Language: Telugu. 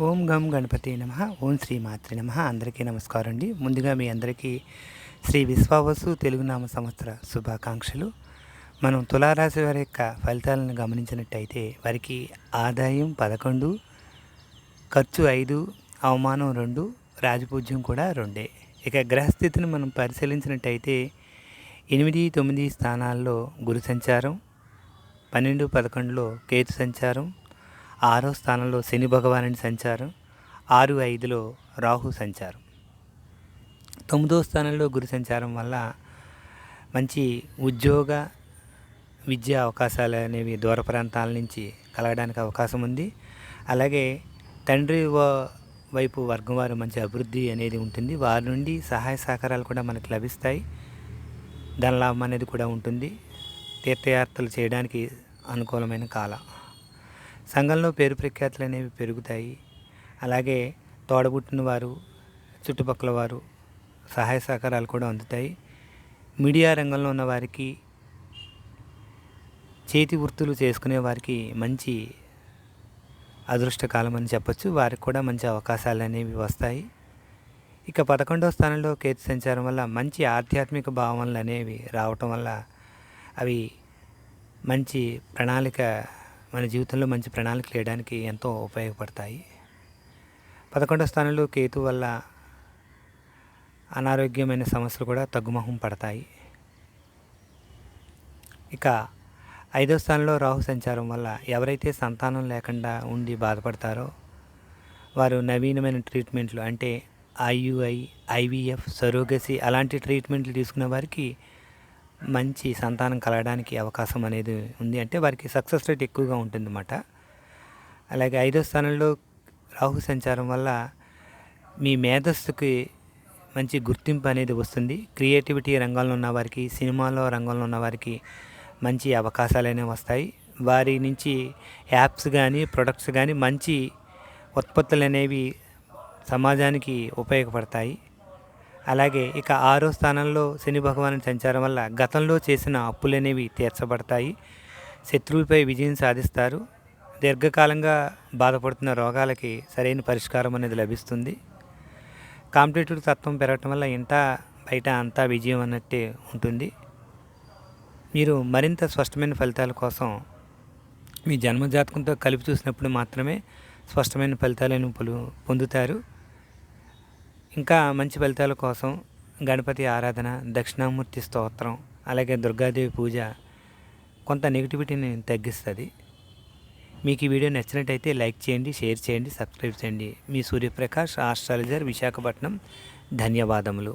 ఓం గం గణపతి నమ ఓం శ్రీ మాత్రి నమ. అందరికీ నమస్కారం అండి ముందుగా మీ అందరికీ శ్రీ విశ్వావసు తెలుగునామ సంవత్సర శుభాకాంక్షలు. మనం తులారాశి వారి యొక్క ఫలితాలను గమనించినట్టయితే వారికి ఆదాయం పదకొండు ఖర్చు ఐదు అవమానం రెండు రాజపూజ్యం కూడా రెండే. ఇక గ్రహస్థితిని మనం పరిశీలించినట్టయితే ఎనిమిది తొమ్మిది స్థానాల్లో గురు సంచారం పన్నెండు పదకొండులో కేతు సంచారం ఆరో స్థానంలో శని భగవానుని సంచారం ఆరు ఐదులో రాహు సంచారం. తొమ్మిదో స్థానంలో గురు సంచారం వల్ల మంచి ఉద్యోగ విద్యా అవకాశాలు అనేవి దూర ప్రాంతాల నుంచి కలగడానికి అవకాశం ఉంది. అలాగే తండ్రి వైపు వర్గం వారు మంచి అభివృద్ధి అనేది ఉంటుంది. వారి నుండి సహాయ సహకారాలు కూడా మనకు లభిస్తాయి. ధనలాభం అనేది కూడా ఉంటుంది. తీర్థయాత్రలు చేయడానికి అనుకూలమైన కాలం. సంఘంలో పేరు ప్రఖ్యాతులు అనేవి పెరుగుతాయి. అలాగే తోడబుట్టిన వారు చుట్టుపక్కల వారు సహాయ సహకారాలు కూడా అందుతాయి. మీడియా రంగంలో ఉన్న వారికి చేతి వృత్తులు చేసుకునే వారికి మంచి అదృష్టకాలం అని చెప్పొచ్చు. వారికి కూడా మంచి అవకాశాలు అనేవి వస్తాయి. ఇక పదకొండవ స్థానంలో కేతు సంచారం వల్ల మంచి ఆధ్యాత్మిక భావనలు అనేవి రావటం వల్ల అవి మంచి ప్రణాళిక మన జీవితంలో మంచి ప్రణాళిక వేయడానికి ఎంతో ఉపయోగపడతాయి. పదకొండో స్థానంలో కేతు వల్ల అనారోగ్యమైన సమస్యలు కూడా తగ్గుముఖం పడతాయి. ఇక ఐదో స్థానంలో రాహు సంచారం వల్ల ఎవరైతే సంతానం లేకుండా ఉండి బాధపడతారో వారు నవీనమైన ట్రీట్మెంట్లు అంటే ఐయుఐ ఐవీఎఫ్ సరోగసి అలాంటి ట్రీట్మెంట్లు తీసుకున్న వారికి మంచి సంతానం కలగడానికి అవకాశం అనేది ఉంది అంటే వారికి సక్సెస్ రేట్ ఎక్కువగా ఉంటుందన్నమాట. అలాగే ఐదో స్థానంలో రాహు సంచారం వల్ల మీ మేధస్సుకి మంచి గుర్తింపు అనేది వస్తుంది. క్రియేటివిటీ రంగంలో ఉన్న వారికి సినిమాలో రంగంలో ఉన్న వారికి మంచి అవకాశాలు అనేవి వస్తాయి. వారి నుంచి యాప్స్ కానీ ప్రొడక్ట్స్ కానీ మంచి ఉత్పత్తులు అనేవి సమాజానికి ఉపయోగపడతాయి. అలాగే ఇక ఆరో స్థానంలో శని భగవాను సంచారం వల్ల గతంలో చేసిన అప్పులు అనేవి తీర్చబడతాయి. శత్రువులపై విజయం సాధిస్తారు. దీర్ఘకాలంగా బాధపడుతున్న రోగాలకి సరైన పరిష్కారం అనేది లభిస్తుంది. కాంపిటేటివ్ తత్వం పెరగటం వల్ల ఇంట బయట అంతా విజయం అన్నట్టే ఉంటుంది. మీరు మరింత స్పష్టమైన ఫలితాల కోసం మీ జన్మజాతకంతో కలిపి చూసినప్పుడు మాత్రమే స్పష్టమైన ఫలితాలను పొలు పొందుతారు. ఇంకా మంచి ఫలితాల కోసం గణపతి ఆరాధన దక్షిణామూర్తి స్తోత్రం అలాగే దుర్గాదేవి పూజ కొంత నెగిటివిటీని తగ్గిస్తుంది. మీకు ఈ వీడియో నచ్చినట్టయితే లైక్ చేయండి షేర్ చేయండి సబ్స్క్రైబ్ చేయండి. మీ సూర్యప్రకాష్ ఆస్ట్రాలజర్ విశాఖపట్నం. ధన్యవాదములు.